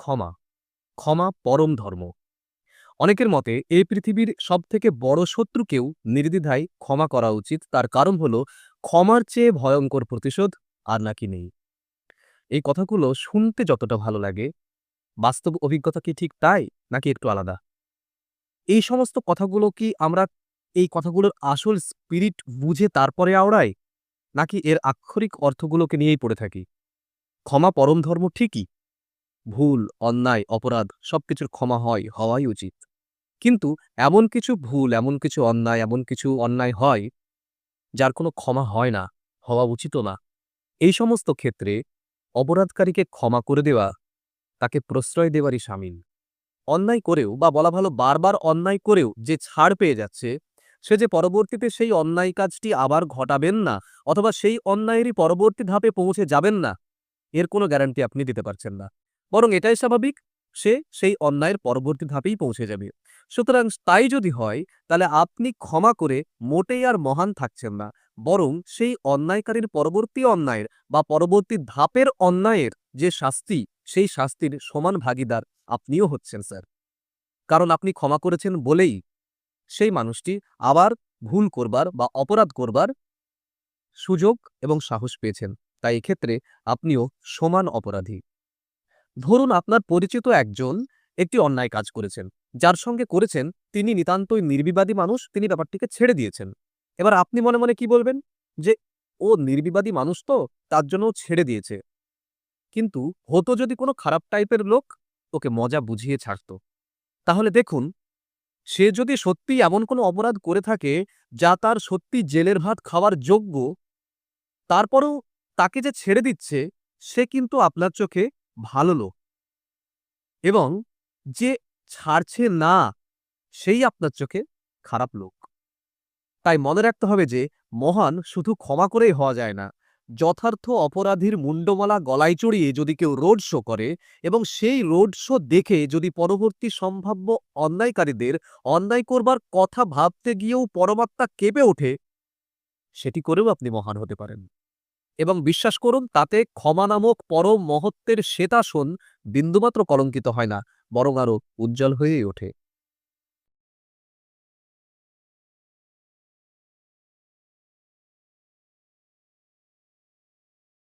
ক্ষমা ক্ষমা পরম ধর্ম। অনেকের মতে এই পৃথিবীর সবথেকে বড় শত্রুকেও নির্দ্বিধায় ক্ষমা করা উচিত, তার কারণ হল ক্ষমার চেয়ে ভয়ঙ্কর প্রতিশোধ আর নাকি নেই। এই কথাগুলো শুনতে যতটা ভালো লাগে। বাস্তব অভিজ্ঞতা কি ঠিক তাই, নাকি একটু আলাদা? এই সমস্ত কথাগুলো কি আমরা এই কথাগুলোর আসল স্পিরিট বুঝে তারপরে আওড়াই, নাকি এর আক্ষরিক অর্থগুলোকে নিয়েই পড়ে থাকি? ক্ষমা পরম ধর্ম ঠিকই ভুল, অন্যায়, অপরাধ সবকিছুর ক্ষমা হয়, হওয়াই উচিত। কিন্তু এমন কিছু ভুল, এমন কিছু অন্যায়, এমন কিছু অন্যায় হয়, যার কোনো ক্ষমা হয় না, হওয়া উচিতও না। এই সমস্ত ক্ষেত্রে অপরাধকারীকে ক্ষমা করে দেওয়া, তাকে প্রশ্রয় দেওয়ারই সামিল অন্যায় করেও বা বলা ভালো বারবার অন্যায় করেও যে ছাড় পেয়ে যাচ্ছে, সে যে পরবর্তীতে সেই অন্যায় কাজটি আবার ঘটাবেন না, অথবা সেই অন্যায়েরই পরবর্তী ধাপে পৌঁছে যাবেন না, এর কোনো গ্যারান্টি আপনি দিতে পারছেন না। বরং এটাই স্বাভাবিক, সে সেই অন্যায়ের পরবর্তী ধাপেই পৌঁছে যাবে। সুতরাং তাই যদি হয়, তাহলে আপনি ক্ষমা করে মোটেই আর মহান থাকছেন না। বরং সেই অন্যায়কারীর পরবর্তী অন্যায়ের বা পরবর্তী ধাপের অন্যায়ের যে শাস্তি, সেই শাস্তির সমান ভাগিদার আপনিও হচ্ছেন, স্যার। কারণ আপনি ক্ষমা করেছেন বলেই সেই মানুষটি আবার ভুল করবার বা অপরাধ করবার সুযোগ এবং সাহস পেয়েছেন। তাই এক্ষেত্রে আপনিও সমান অপরাধী। ধরুন আপনার পরিচিত একজন একটি অন্যায় কাজ করেছেন। যার সঙ্গে করেছেন, তিনি নিতান্তই নির্বিবাদী মানুষ, তিনি ব্যাপারটিকে ছেড়ে দিয়েছেন। এবার আপনি মনে মনে কি বলবেন? যে, ও নির্বিবাদী মানুষ তো, তার জন্য ছেড়ে দিয়েছে। কিন্তু হতো যদি কোনো খারাপ টাইপের লোক ওকে মজা বুঝিয়ে ছাড়ত। তাহলে দেখুন, সে যদি সত্যি এমন কোনো অপরাধ করে থাকে, যা তার সত্যি জেলের ভাত খাওয়ার যোগ্য, তারপরও তাকে যে ছেড়ে দিচ্ছে, সে কিন্তু আপনার চোখে ভালো লোক। এবং যে ছাড়ছে না, সেই আপনার চোখে খারাপ লোক। তাই মনে রাখতে হবে যে, মহান শুধু ক্ষমা করেই হওয়া যায় না। যথার্থ অপরাধীর মুন্ডমালা গলায় চড়িয়ে যদি কেউ রোড শো করে এবং সেই রোড শো দেখে যদি পরবর্তী সম্ভাব্য অন্যায়কারীদের অন্যায় করবার কথা ভাবতে গিয়েও পরমাত্মা কেঁপে ওঠে, সেটি করেও আপনি মহান হতে পারেন। এবং বিশ্বাস করুন, তাতে ক্ষমা নামক পরম মহত্বের শ্বেতাসন বিন্দুমাত্র কলঙ্কিত হয় না, বরং আরও উজ্জ্বল হয়েই ওঠে।